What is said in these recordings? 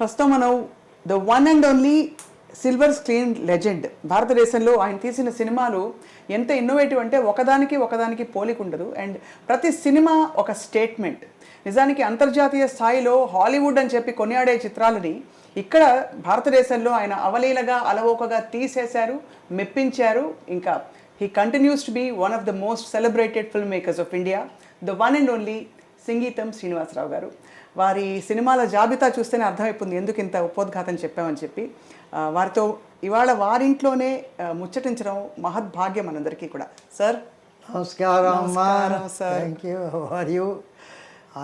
ప్రస్తుతం మనం the one and only silver screen legend. భారతదేశంలో ఆయన తీసిన సినిమాలు ఎంత ఇన్నోవేటివ్ అంటే ఒకదానికి ఒకదానికి పోలిక ఉండదు అండ్ ప్రతి సినిమా ఒక స్టేట్మెంట్ నిజానికి అంతర్జాతీయ స్థాయిలో హాలీవుడ్ అని చెప్పి కొనియాడే చిత్రాలని ఇక్కడ భారతదేశంలో ఆయన అవలీలగా అలవోకగా తీసేశారు మెప్పించారు. ఇంకా he continues to be one of the most celebrated film makers of India the one and only Singeetam Srinivasa Rao garu. వారి సినిమాల జాబితా చూస్తేనే అర్థమైపోతుంది ఎందుకు ఇంత ఉపోద్ఘాతం చెప్పామని చెప్పి. వారితో ఇవాళ వారింట్లోనే ముచ్చటించడం మహద్భాగ్యం మనందరికీ కూడా. సార్? నమస్కారం sir. Thank you are you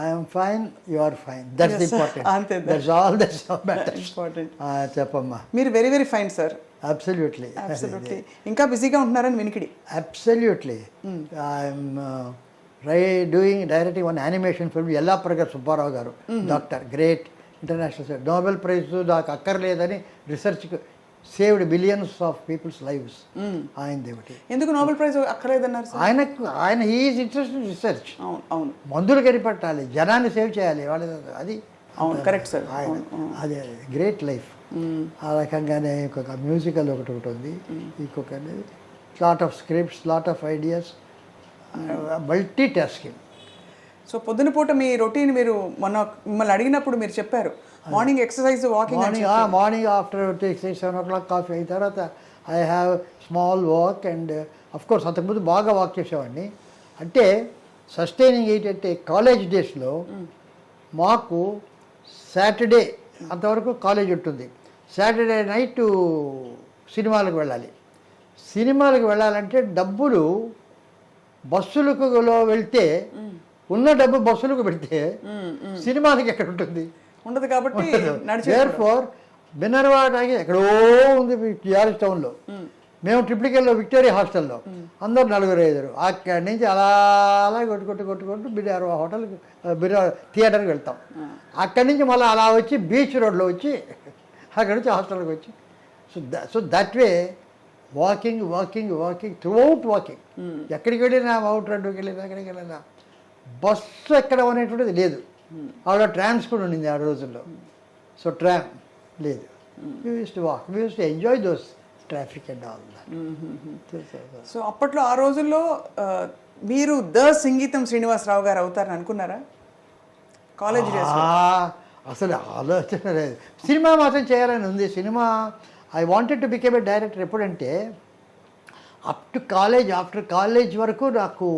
I'm fine you are fine that's. Important అంతే, దట్స్ ఆల్ దట్స్ ఇంపార్టెంట్ చెప్పమ్మా. మీరు very very fine sir absolutely absolutely ఇంకా బిజీగా ఉంటున్నారని వినికిడి. Absolutely I'm rye doing directing one animation film Yellapragada Subbarao garu doctor great international Nobel prize నాకు అక్కర్లేదని రీసెర్చ్కి saved billions of peoples lives ఆయన దేవుటి ఎందుకు నోబెల్ ప్రైజ్ అక్కర్లేదన్నారు సార్? ఆయనకు ఆయన హీఈస్ ఇంట్రెస్ట్ రీసెర్చ్ అవును అవును. మందులు కనిపెట్టాలి జనాన్ని సేవ్ చేయాలి వాళ్ళ అది అవును కరెక్ట్ సార్. ఆయన అది గ్రేట్ లైఫ్ ఆ రకంగానే ఇంకొక మ్యూజికల్ ఒకటి ఒకటి ఉంది. ఇంకొక lot of scripts lot of ideas multi tasking so పొద్దున పూట మీ రొటీన్ మీరు మొన్న మిమ్మల్ని అడిగినప్పుడు మీరు చెప్పారు. Morning exercise walking morning morning after six seven o'clock coffee అయిన తర్వాత I have small walk and of course అంతకుముందు బాగా వాక్ చేసేవాడిని. అంటే సస్టైనింగ్ ఏంటంటే కాలేజ్ డేస్లో మాకు సాటర్డే అంతవరకు కాలేజ్ ఉంటుంది. సాటర్డే నైట్ సినిమాలకు వెళ్ళాలి. సినిమాలకు వెళ్ళాలంటే డబ్బులు బస్సులకు వెళ్తే ఉన్న డబ్బు బస్సులకు పెడితే సినిమాలకి ఎక్కడ ఉంటుంది? ఉండదు కాబట్టి ఫోర్ ఎక్కడో ఉంది టిఆర్ఎస్ టౌన్లో మేము ట్రిప్లికెల్లో విక్టోరియా హాస్టల్లో. అందరు నలుగురు ఐదుగురు. అక్కడి నుంచి అలా అలా కొట్టుకొట్టు కొట్టుకుంటూ బిర్యార్ హోటల్కి బిర్యార్ థియేటర్కి వెళ్తాం. అక్కడి నుంచి మళ్ళీ అలా వచ్చి బీచ్ రోడ్లో వచ్చి అక్కడి నుంచి హాస్టల్కి వచ్చి. So so that way walking walking walking throughout walking ఎక్కడికి వెళ్ళినా అవుట్ రోడ్డుకి వెళ్ళినా ఎక్కడికి వెళ్ళినా బస్సు ఎక్కడం అనేటువంటిది లేదు. ఆవిడ ట్రామ్స్ కూడా ఉండింది ఆ రోజుల్లో. సో ట్రామ్ లేదు. Used to walk used to enjoy those traffic and all so అప్పట్లో ఆ రోజుల్లో మీరు ద సంగీతం శ్రీనివాసరావు గారు అవుతారని అనుకున్నారా? కాలేజ్ అసలు ఆలోచన లేదు. సినిమా మాత్రం చేయాలని ఉంది. Cinema I wanted to became a director ఎప్పుడంటే up to college after college వరకు నాకు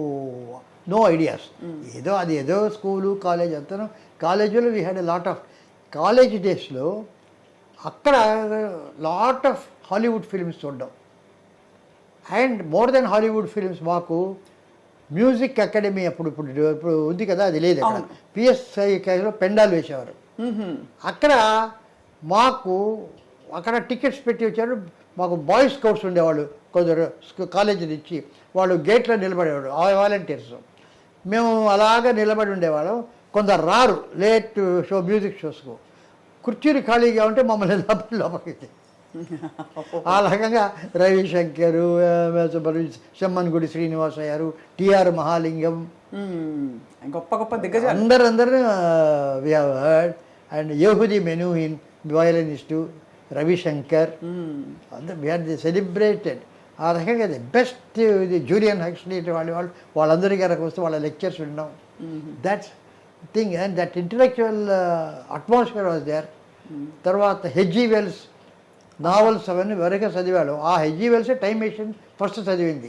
నో ఐడియాస్ ఏదో అది ఏదో స్కూలు కాలేజ్ అంతా కాలేజీలో we had a lot of college డేస్లో అక్కడ లాట్ ఆఫ్ హాలీవుడ్ ఫిల్మ్స్ చూడడం. And more then Hollywood films మాకు మ్యూజిక్ అకాడమీ అప్పుడు ఇప్పుడు ఇప్పుడు ఉంది కదా అది లేదు అక్కడ. పిఎస్ఐలో పెండాలు వేసేవారు. అక్కడ మాకు అక్కడ టికెట్స్ పెట్టి వచ్చారు. మాకు బాయ్స్ స్కౌట్స్ ఉండేవాళ్ళు. కొందరు కాలేజీ నుంచి వాళ్ళు గేట్లో నిలబడేవాడు ఆ వాలంటీర్స్. మేము అలాగా నిలబడి ఉండేవాళ్ళం. కొందరు రారు. లేట్ షో మ్యూజిక్ షోస్కు. కుర్చీలు ఖాళీగా ఉంటే మమ్మల్ని లోపల లోపలికి ఆ రకంగా రవిశంకర్ సెమ్మన్గుడి శ్రీనివాస్ అయ్యారు. T R Mahalingam. గొప్ప గొప్ప దిగ్గజాలు. అందరు అందరూ we heard and Yehudi Menuhin violinist Ravi Shankar. అందరు వి ఆర్ ది సెలబ్రేటెడ్. ఆ రకంగా ది బెస్ట్ ఇది జూలియన్ హక్స్లీ వాళ్ళు వాళ్ళు వాళ్ళందరికీ కనుక వస్తే వాళ్ళ లెక్చర్స్ విన్నాం. That's thing and that intellectual atmosphere was there తర్వాత హెజ్జీ వెల్స్ నావల్స్ అవన్నీ వరకే చదివాడు. ఆ హెజ్జీ వెల్సే టైం మెషిన్ ఫస్ట్ చదివింది.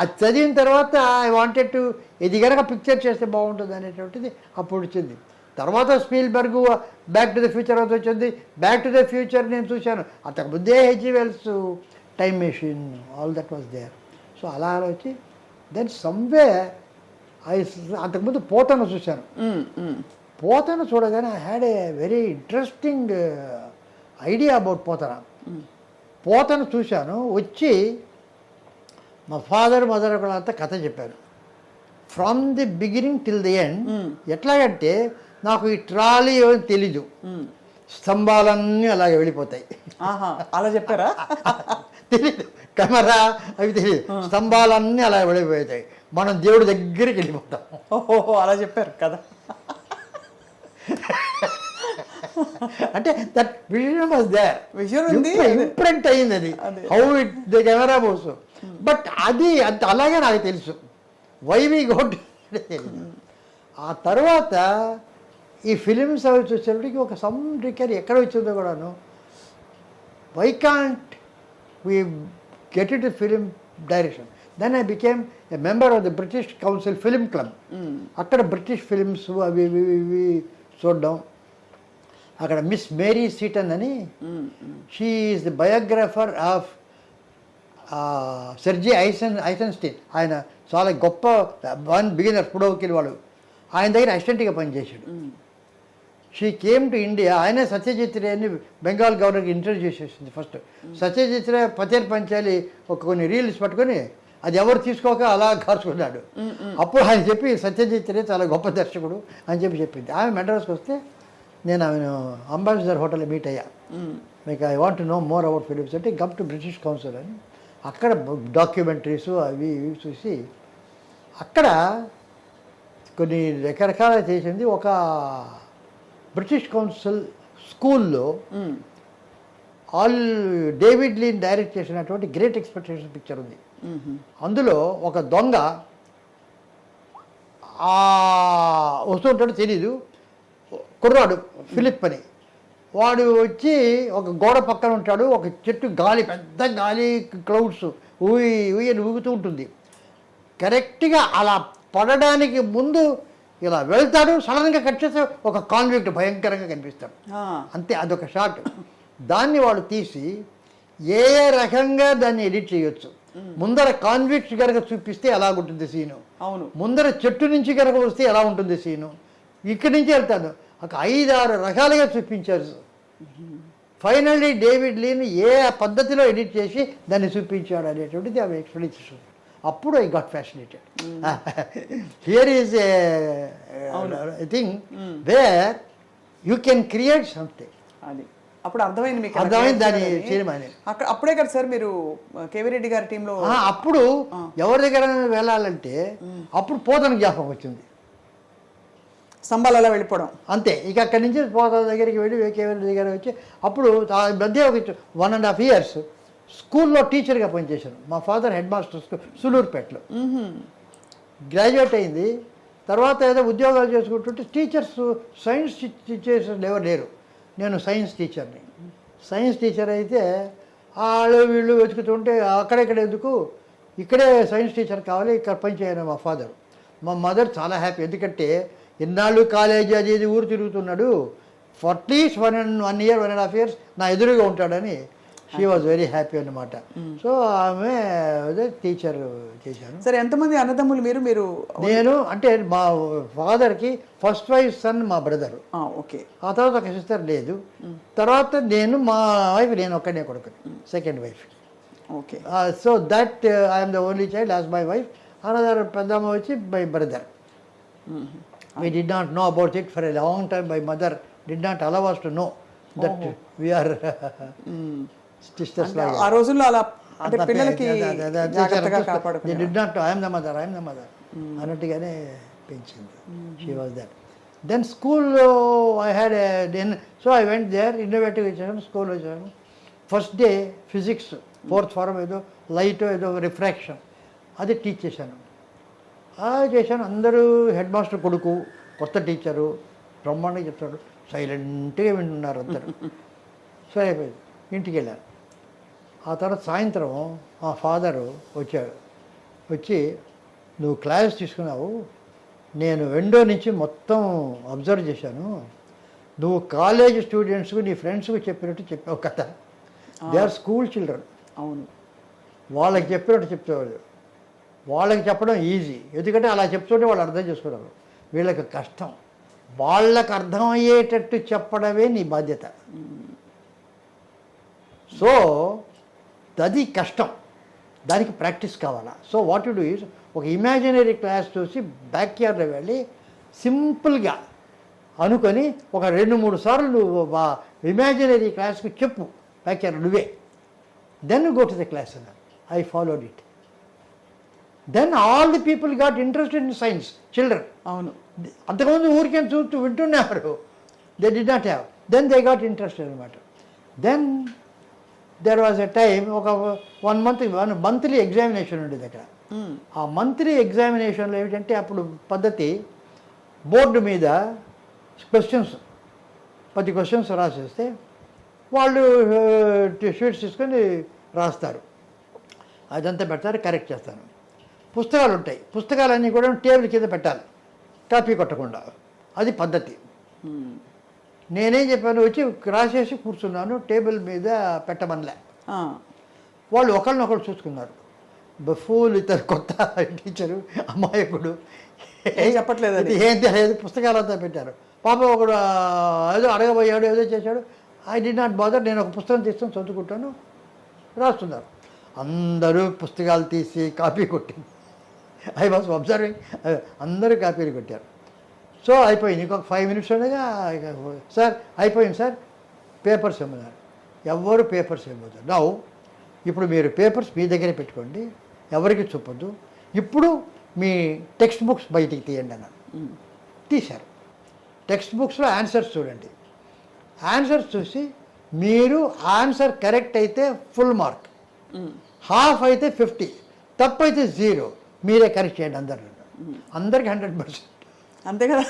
అది చదివిన తర్వాత ఐ వాంటెడ్ టు ఇది కనుక పిక్చర్ చేస్తే బాగుంటుంది అనేటువంటిది అప్పుడు వచ్చింది. తర్వాత Spielberg back to the future అవుతూ వచ్చింది. బ్యాక్ టు ద ఫ్యూచర్ నేను చూశాను. అంతకు ముందే H G Wells time machine all that was there so అలా వచ్చి దెన్ సమ్వే ఐ అంతకుముందు పోతను చూశాను. పోతన చూడగానే I had a very interesting idea about Potana. పోతను చూశాను. వచ్చి మా ఫాదర్ మదర్ అంతా కథ చెప్పారు. From the beginning till the end ఎట్లాగంటే నాకు ఈ ట్రాలీ ఏమని తెలీదు. స్తంభాలన్నీ అలాగే వెళ్ళిపోతాయి. ఆహా అలా చెప్పారా? తెలీదు. కెమెరా అవి తెలియదు స్తంభాలన్నీ అలా వెళ్ళిపోతాయి. మనం దేవుడి దగ్గరికి వెళ్ళిపోతాం. ఓహో అలా చెప్పారు కదా. అంటే that vision was there Vision ఉంది. ఇంప్రింట్ అయింది అది. అదే. How it the camera moves but అది అంత అలాగే నాకు తెలుసు. వై వి గోట్ ఆ తర్వాత ఈ ఫిలిమ్స్ అవి చూసేటప్పటికి ఒక సమ్ రికర్ ఎక్కడ వచ్చిందో కూడాను. Why can't we get it film direction then I became a member of the British council film club అక్కడ బ్రిటిష్ ఫిలిమ్స్ అవి ఇవి చూడడం. అక్కడ మిస్ మేరీ సీటన్ అని she is the biographer of Sergei Eisen Eisenstein ఆయన చాలా గొప్ప one beginner పుడోకిల్ వాడు. ఆయన దగ్గర అసిస్టెంట్గా పనిచేశాడు. షీ కేమ్ టు ఇండియా ఆయనే సత్యజిత్ రే అని బెంగాల్ గవర్నర్కి ఇంట్రడ్యూస్ చేసింది ఫస్ట్ సత్యజిత్ రే పచేర్ పంచాలి ఒక కొన్ని రీల్స్ పట్టుకొని అది ఎవరు తీసుకోక అలా కాల్చుకున్నాడు. అప్పుడు ఆయన చెప్పి సత్యజిత్ రే చాలా గొప్ప దర్శకుడు అని చెప్పి చెప్పింది. ఆమె మెడ్రాస్కి వస్తే నేను ఆమె అంబాసిడర్ హోటల్లో మీట్ అయ్యా. మీకు I want know more about films అంటే కమ్ టు బ్రిటిష్ కౌన్సిల్ అని. అక్కడ డాక్యుమెంటరీస్ అవి ఇవి చూసి అక్కడ కొన్ని రకరకాల చేసింది. ఒక బ్రిటిష్ కౌన్సిల్ స్కూల్లో ఆల్ డేవిడ్ లీన్ డైరెక్ట్ చేసినటువంటి గ్రేట్ ఎక్స్పెక్టేషన్ పిక్చర్ ఉంది. అందులో ఒక దొంగ ఆ వస్తుంటాడు తెలీదు. కుర్రాడు ఫిలిప్ అని. వాడు వచ్చి ఒక గోడ పక్కన ఉంటాడు. ఒక చెట్టు గాలి పెద్ద గాలి క్లౌడ్స్ ఊయి ఊయని ఊగుతూ ఉంటుంది. కరెక్ట్గా అలా పడడానికి ముందు ఇలా వెళ్తాడు సడన్గా కట్ చేస్తే ఒక కాన్విక్ట్ భయంకరంగా కనిపిస్తాడు. అంతే అదొక షాట్ దాన్ని వాడు తీసి ఏ రకంగా దాన్ని ఎడిట్ చేయొచ్చు? ముందర కాన్విక్ట్ కనుక చూపిస్తే ఎలా ఉంటుంది సీను? అవును. ముందర చెట్టు నుంచి కనుక వస్తే ఎలా ఉంటుంది సీను? ఇక్కడి నుంచి వెళ్తాను. ఒక ఐదారు రకాలుగా చూపించారు. ఫైనల్లీ డేవిడ్ లీన్ ఏ పద్ధతిలో ఎడిట్ చేసి దాన్ని చూపించాడు అనేటువంటిది ఆమె ఎక్స్ప్లెనేషన్ అప్పుడు I got fascinated here is a thing where you can create something అది. అప్పుడు అర్థమైంది మీకు అర్థమైంది దాని. సినిమా అని. అక్కడ అప్పుడే కదా సార్ మీరు కేవీ రెడ్డి గారి టీంలో అప్పుడు ఎవరి దగ్గర వెళ్ళాలంటే అప్పుడు పోతన జ్ఞాపకం వచ్చింది. స్తంభాలలో వెళ్ళిపోవడం. అంతే. ఇక అక్కడి నుంచి పోతన దగ్గరికి వెళ్ళి వేకేవరి దగ్గర వచ్చి అప్పుడు మధ్య ఒక వన్ అండ్ హాఫ్ ఇయర్స్ స్కూల్లో టీచర్గా పనిచేశాను. మా ఫాదర్ హెడ్ మాస్టర్ స్కూల్ సులూరుపేటలో. గ్రాడ్యుయేట్ అయింది. తర్వాత ఏదో ఉద్యోగాలు చేసుకుంటుంటే టీచర్స్ సైన్స్ టీచర్స్ ఎవరు లేరు. నేను సైన్స్ టీచర్ని. సైన్స్ టీచర్ అయితే వాళ్ళు వీళ్ళు వెతుకుతుంటే అక్కడెక్కడ ఎందుకు? ఇక్కడే సైన్స్ టీచర్ కావాలి ఇక్కడ పనిచేయను మా ఫాదర్. మా మదర్ చాలా హ్యాపీ. ఎందుకంటే ఇన్నాళ్ళు కాలేజీ అది ఇది ఊరు తిరుగుతున్నాడు. For at least one and one year one and half years నా ఎదురుగా ఉంటాడని షీ వాజ్ వెరీ హ్యాపీ అన్నమాట. సో ఆమె టీచర్ చేశాను సరే ఎంతమంది అన్నదమ్ములు మీరు? మీరు నేను అంటే మా ఫాదర్కి ఫస్ట్ వైఫ్ సన్ మా బ్రదర్ ఓకే. ఆ తర్వాత ఒక సిస్టర్ లేదు. తర్వాత నేను మా వైఫ్ నేను ఒక్కనే కొడుకు second wife okay. So that I'm the only child as my wife another పెద్దమ్మ వచ్చి my brother we did not know about it for a long time my mother did not allow us to know that we are sisters ఆ రోజుల్లో అలా అంటే పిల్లలకి జాగ్రత్తగా not I'm the mother I'm the mother అన్నట్టుగానే పెంచింది. She was that then స్కూల్లో I had then so I went there innovative ఇచ్చాను స్కూల్లో వచ్చాను first day physics fourth form ఏదో లైట్ ఏదో రిఫ్రాక్షన్ అది టీచ్ చేశాను. చేశాను. అందరూ హెడ్ మాస్టర్ కొడుకు కొత్త టీచరు బ్రహ్మాండంగా చెప్తాడు. సైలెంట్గా వింటున్నారు అందరు. సరే అయిపోయింది ఇంటికి వెళ్ళాను. ఆ తర్వాత సాయంత్రం మా ఫాదరు వచ్చాడు. వచ్చి నువ్వు క్లాస్ తీసుకున్నావు. నేను విండో నుంచి మొత్తం అబ్జర్వ్ చేశాను. నువ్వు కాలేజ్ స్టూడెంట్స్కు నీ ఫ్రెండ్స్కు చెప్పినట్టు చెప్పావు కదా దే ఆర్ స్కూల్ చిల్డ్రన్ అవును. వాళ్ళకి చెప్పినట్టు చెప్తాడు వాళ్ళకి చెప్పడం ఈజీ ఎందుకంటే అలా చెప్తుంటే వాళ్ళు అర్థం చేసుకున్నారు. వీళ్ళకి కష్టం. వాళ్ళకి అర్థమయ్యేటట్టు చెప్పడమే నీ బాధ్యత. సో అది కష్టం. దానికి ప్రాక్టీస్ కావాలా? So what you do is ఒక ఇమాజినరీ క్లాస్ చూసి బ్యాక్ యార్డ్లో వెళ్ళి సింపుల్గా అనుకొని ఒక రెండు మూడు సార్లు నువ్వు ఇమాజినరీ క్లాస్కి చెప్పు. బ్యాక్ యార్డ్ నువ్వే. Then go to the class అన్నారు. I followed it then all the people got interested in science children అవును. అంతకుముందు ఊరికే చూస్తూ వింటున్నారు they did not have then they got interested అనమాట then there was a time ఒక one month one monthly examination ఉండేది అక్కడ. మ్మ్. ఆ మంత్లీ ఎగ్జామినేషన్లో ఏమిటంటే అప్పుడు పద్ధతి బోర్డు మీద క్వశ్చన్స్ పది క్వశ్చన్స్ రాసేస్తే వాళ్ళు షీట్స్ తీసుకొని రాస్తారు. అదంతా పెడతారు కరెక్ట్ చేస్తాను పుస్తకాలు ఉంటాయి. పుస్తకాలన్నీ కూడా టేబుల్ కింద పెట్టాలి. కాపీ కొట్టకుండా. అది పద్ధతి. మ్మ్. నేనేం చెప్పాను వచ్చి రాసేసి కూర్చున్నాను టేబుల్ మీద పెట్టమనిలే. వాళ్ళు ఒకరినొకరు చూసుకున్నారు. బఫూల్ ఇతను కొత్త టీచరు అమాయకుడు. ఏం చెప్పట్లేదని. ఇది ఏం తెలియదు పుస్తకాలంతా పెట్టారు. పాప ఒకడు ఏదో అడగబోయాడు ఏదో చేశాడు. ఐ డి నాట్ బాదర్ నేను ఒక పుస్తకం తీసుకొని చదువుకుంటాను. రాస్తున్నారు. అందరూ పుస్తకాలు తీసి కాపీ కొట్టింది. ఐ వాజ్ అబ్జర్వింగ్ అందరూ కాపీలు కొట్టారు. సో అయిపోయింది. ఇంకొక ఫైవ్ మినిట్స్ ఉండగా ఇక సార్ అయిపోయింది సార్. పేపర్స్ ఇమ్మన్నారు ఎవ్వరు పేపర్స్ ఇవ్వద్దు నౌ ఇప్పుడు మీరు పేపర్స్ మీ దగ్గరే పెట్టుకోండి. ఎవరికి చూపొద్దు. ఇప్పుడు మీ టెక్స్ట్ బుక్స్ బయటికి తీయండి అన్నారు. మ్మ్. తీశారు. టెక్స్ట్ బుక్స్లో ఆన్సర్స్ చూడండి. ఆన్సర్స్ చూసి మీరు ఆన్సర్ కరెక్ట్ అయితే ఫుల్ మార్క్. హాఫ్ అయితే ఫిఫ్టీ తప్పు అయితే జీరో మీరే కరెక్ట్ చేయండి అందరు అందరికి హండ్రెడ్ పర్సెంట్ అంతే కదా?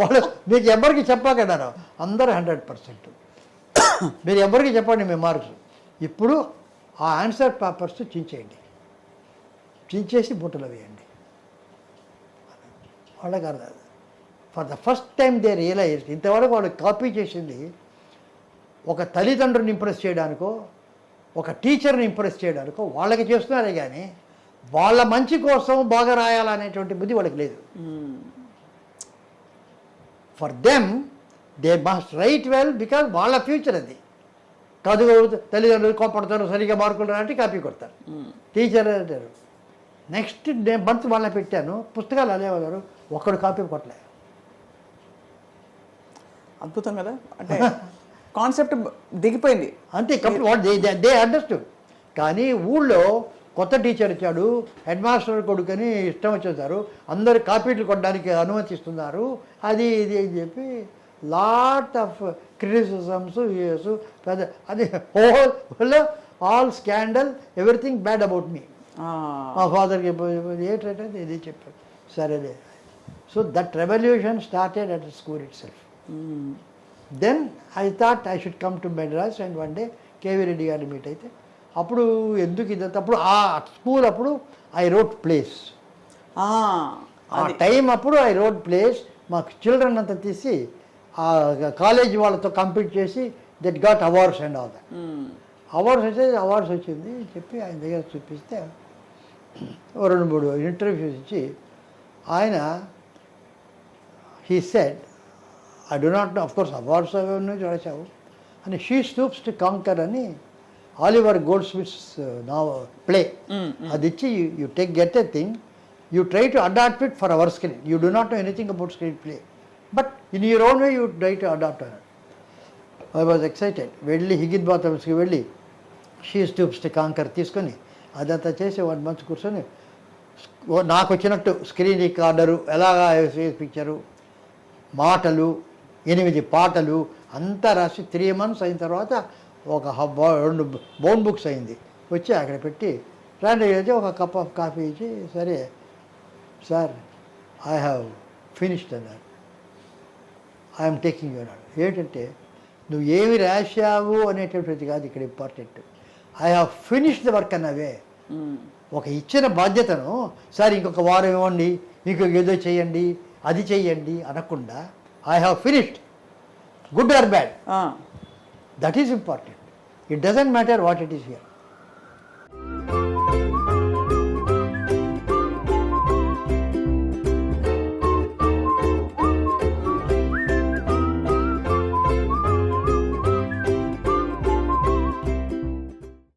వాళ్ళు మీకు ఎవరికి చెప్పకన్నారు అందరు హండ్రెడ్ పర్సెంట్. మీరు ఎవరికి చెప్పండి మీ మార్క్స్. ఇప్పుడు ఆ ఆన్సర్ పేపర్స్ చించేయండి. చించేసి బుట్టలు వేయండి. వాళ్ళకి అర్థం for the first time they realise ఇంతవరకు వాళ్ళు కాపీ చేసింది ఒక తల్లిదండ్రుని ఇంప్రెస్ చేయడానికో ఒక టీచర్ని ఇంప్రెస్ చేయడానికో వాళ్ళకి చేస్తున్నారే కానీ వాళ్ళ మంచి కోసం బాగా రాయాలనేటువంటి బుద్ధి వాళ్ళకి లేదు. For them they must write well because వాళ్ళ ఫ్యూచర్ అది. కాదు తల్లిదండ్రులు కోపడతారు సరిగా మార్కులు రా అంటే కాపీ కొడతారు. టీచర్ అంటారు. నెక్స్ట్ డే మంత్ వాళ్ళ పెట్టాను పుస్తకాలు అదేవారు ఒక్కడు కాపీ కొట్టలే. అద్భుతం కదా? అంటే కాన్సెప్ట్ దిగిపోయింది. అంతే కంప్లీట్ దే అండర్స్టూడ్ కానీ ఊళ్ళో కొత్త టీచర్ ఇచ్చాడు హెడ్ మాస్టర్ కొడుకని ఇష్టం వచ్చేసారు. అందరు కాపీలు కొట్టడానికి అనుమతిస్తున్నారు. అది ఇది అని చెప్పి లాట్ ఆఫ్ క్రిటిసిజమ్స్ ఇయర్స్ పెద్ద అది whole all scandal everything bad about me ఆ. మా ఫాదర్కి ఏంటంటే ఇది చెప్పాడు. సరేలే so that revolution started at school itself. Then I thought I should come to Madras and one day K V Reddy గారిని మీట్ అయితే అప్పుడు ఎందుకు ఇదంతా అప్పుడు ఆ స్కూల్ అప్పుడు ఐ రోట్ ప్లేస్ ఆ. టైం అప్పుడు ఐ రోడ్ ప్లేస్ మాకు చిల్డ్రన్ అంతా తీసి ఆ కాలేజ్ వాళ్ళతో కంపీట్ చేసి that got awards and all that. Awards అయితే అవార్డ్స్ వచ్చింది చెప్పి ఆయన దగ్గర చూపిస్తే ఓ రెండు మూడు ఇంటర్వ్యూస్ ఇచ్చి ఆయన he said I do not know of course awards అవన్నీ చూడచావు అని షీ స్టూప్స్ టు కాంకర్ అని ఆలివర్ గోల్డ్ స్మిత్స్ నా ప్లే అది ఇచ్చి you take get a thing you try to adapt it for our screen you do not know anything about screen play but in your own way you try to adapt I was excited వెళ్ళి హిగిన్ బాత్రూమ్స్కి వెళ్ళి she stoops to canker తీసుకొని అదంతా చేసి one month కూర్చొని నాకు వచ్చినట్టు screen recorder ఎలాగా పిక్చరు మాటలు ఎనిమిది పాటలు అంతా రాసి త్రీ మంత్స్ అయిన తర్వాత ఒక హబ్ రెండు బోన్ బుక్స్ అయింది. వచ్చి అక్కడ పెట్టి రండి అయితే ఒక కప్ ఆఫ్ కాఫీ ఇచ్చి సరే సార్ ఐ హ్యావ్ ఫినిష్డ్ అన్నారు. ఐఎమ్ టేకింగ్ యూ అన్నాడు ఏంటంటే నువ్వు ఏమి రాశావు అనేటువంటిది కాదు ఇక్కడ important I have finish the work అన్నవే. ఒక ఇచ్చిన బాధ్యతను సార్ ఇంకొక వారం ఇవ్వండి ఇంకొక ఏదో చేయండి అది చేయండి అనకుండా I have finished good or bad. That is important it doesn't matter what it is here